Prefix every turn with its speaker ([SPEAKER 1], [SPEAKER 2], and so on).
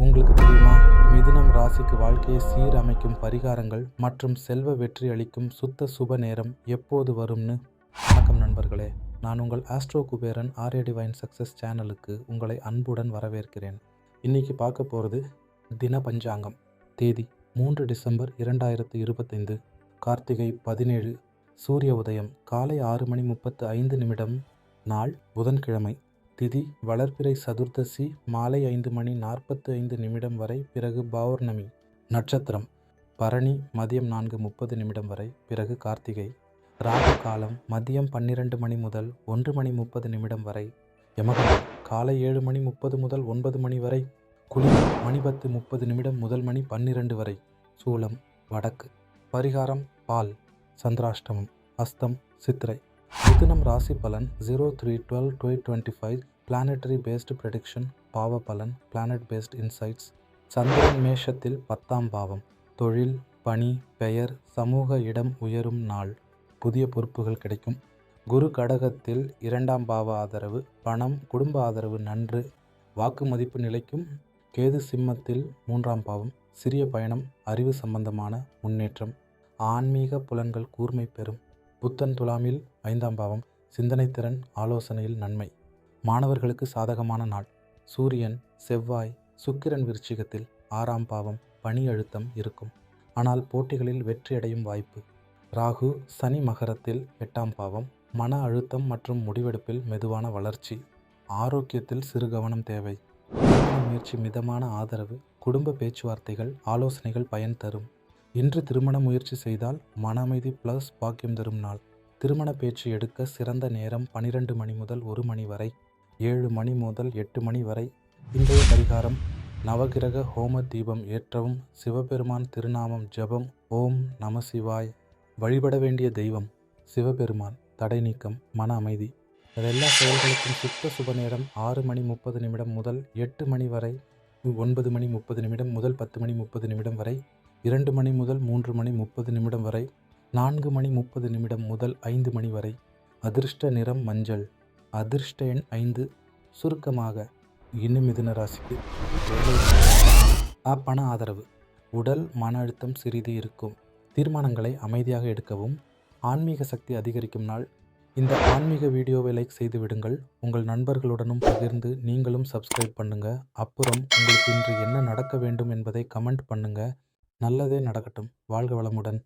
[SPEAKER 1] உங்களுக்கு தெரியுமா? மிதுனம் ராசிக்கு வாழ்க்கையை சீரமைக்கும் பரிகாரங்கள் மற்றும் செல்வ வெற்றி அளிக்கும் சுத்த சுப நேரம் எப்போது வரும்னு? வணக்கம் நண்பர்களே. நான் உங்கள் astro Kuberan RA divine success சேனலுக்கு உங்களை அன்புடன் வரவேற்கிறேன். இன்னைக்கு பார்க்க போகிறது தின பஞ்சாங்கம். தேதி மூன்று டிசம்பர் இரண்டாயிரத்து இருபத்தைந்து. கார்த்திகை பதினேழு. சூரிய உதயம் காலை ஆறு மணி முப்பத்து ஐந்து நிமிடம். நாள் புதன்கிழமை. திதி வளர்பிறை சதுர்தசி மாலை ஐந்து மணி நாற்பத்து ஐந்து நிமிடம் வரை பிறகு பௌர்ணமி நட்சத்திரம் பரணி மதியம் நான்கு முப்பது நிமிடம் வரை பிறகு கார்த்திகை ராகு காலம் மதியம் பன்னிரண்டு மணி முதல் ஒன்று மணி முப்பது நிமிடம் வரை யமகண்டம் காலை ஏழு மணி முப்பது முதல் ஒன்பது மணி வரை குளி மணி பத்து முப்பது நிமிடம் முதல் மணி பன்னிரண்டு வரை சூளம் வடக்கு பரிகாரம் பால் சந்திராஷ்டமம் அஸ்தம் சித்திரை. மிதுனம் ராசி பலன் zero three twelve twelve twenty five planetary based prediction பாவ பலன் பிளானட் பேஸ்ட் இன்சைட்ஸ் சந்திரன் மேஷத்தில் பத்தாம் பாவம் தொழில் பணி பெயர் சமூக இடம் உயரும் நாள் புதிய பொறுப்புகள் கிடைக்கும். குரு கடகத்தில் இரண்டாம் பாவ ஆதரவு பணம் குடும்ப ஆதரவு நன்று வாக்கு மதிப்பு நிலைக்கும் கேது சிம்மத்தில் மூன்றாம் பாவம் சிறிய பயணம் அறிவு சம்பந்தமான முன்னேற்றம் ஆன்மீக புலன்கள் கூர்மை பெறும். புத்தன் துலாமில் ஐந்தாம் பாவம் சிந்தனைத்திறன் ஆலோசனையில் நன்மை. மாணவர்களுக்கு சாதகமான நாள். சூரியன் செவ்வாய் சுக்கிரன் விருச்சிகத்தில் ஆறாம் பாவம் பணி அழுத்தம் இருக்கும். ஆனால் போட்டிகளில் வெற்றியடையும் வாய்ப்பு. ராகு சனி மகரத்தில் எட்டாம் பாவம் மன அழுத்தம் மற்றும் முடிவெடுப்பில் மெதுவான வளர்ச்சி. ஆரோக்கியத்தில் சிறு கவனம் தேவை. முயற்சி மிதமான ஆதரவு குடும்ப பேச்சுவார்த்தைகள் ஆலோசனைகள் பயன் தரும். இன்று திருமண முயற்சி செய்தால் மன அமைதி ப்ளஸ் பாக்கியம் தரும் நாள். திருமண பேச்சு எடுக்க சிறந்த நேரம் பனிரெண்டு மணி முதல் ஒரு மணி வரை ஏழு மணி முதல் எட்டு மணி வரை. இன்றைய பரிகாரம் நவகிரக ஹோம தீபம் ஏற்றவும் சிவபெருமான் திருநாமம் ஜெபம் ஓம் நம சிவாய். வழிபட வேண்டிய தெய்வம் சிவபெருமான். தடை நீக்கம் மன அமைதி. எல்லா செயல்களுக்கும் சுத்த சுப நேரம் ஆறு மணி முப்பது நிமிடம் முதல் எட்டு மணி வரை ஒன்பது மணி முப்பது நிமிடம் முதல் பத்து மணி முப்பது நிமிடம் வரை. இரண்டு மணி முதல் மூன்று மணி முப்பது நிமிடம் வரை நான்கு மணி முப்பது நிமிடம் முதல் ஐந்து மணி வரை. அதிர்ஷ்ட நிறம் மஞ்சள். அதிர்ஷ்ட எண் ஐந்து. சுருக்கமாக இன்னும் மிதுன ராசிக்கு. பண ஆதரவு. உடல் மன அழுத்தம் சிறிது இருக்கும். தீர்மானங்களை அமைதியாக எடுக்கவும். ஆன்மீக சக்தி அதிகரிக்கும் நாள். இந்த ஆன்மீக வீடியோவை லைக் செய்து விடுங்கள். உங்கள் நண்பர்களுடனும் பகிர்ந்து நீங்களும் சப்ஸ்கிரைப் பண்ணுங்கள் அப்புறம் உங்களுக்கு இன்று என்ன நடக்க வேண்டும் என்பதை கமெண்ட் பண்ணுங்கள் நல்லதே நடக்கட்டும். வாழ்க வளமுடன்.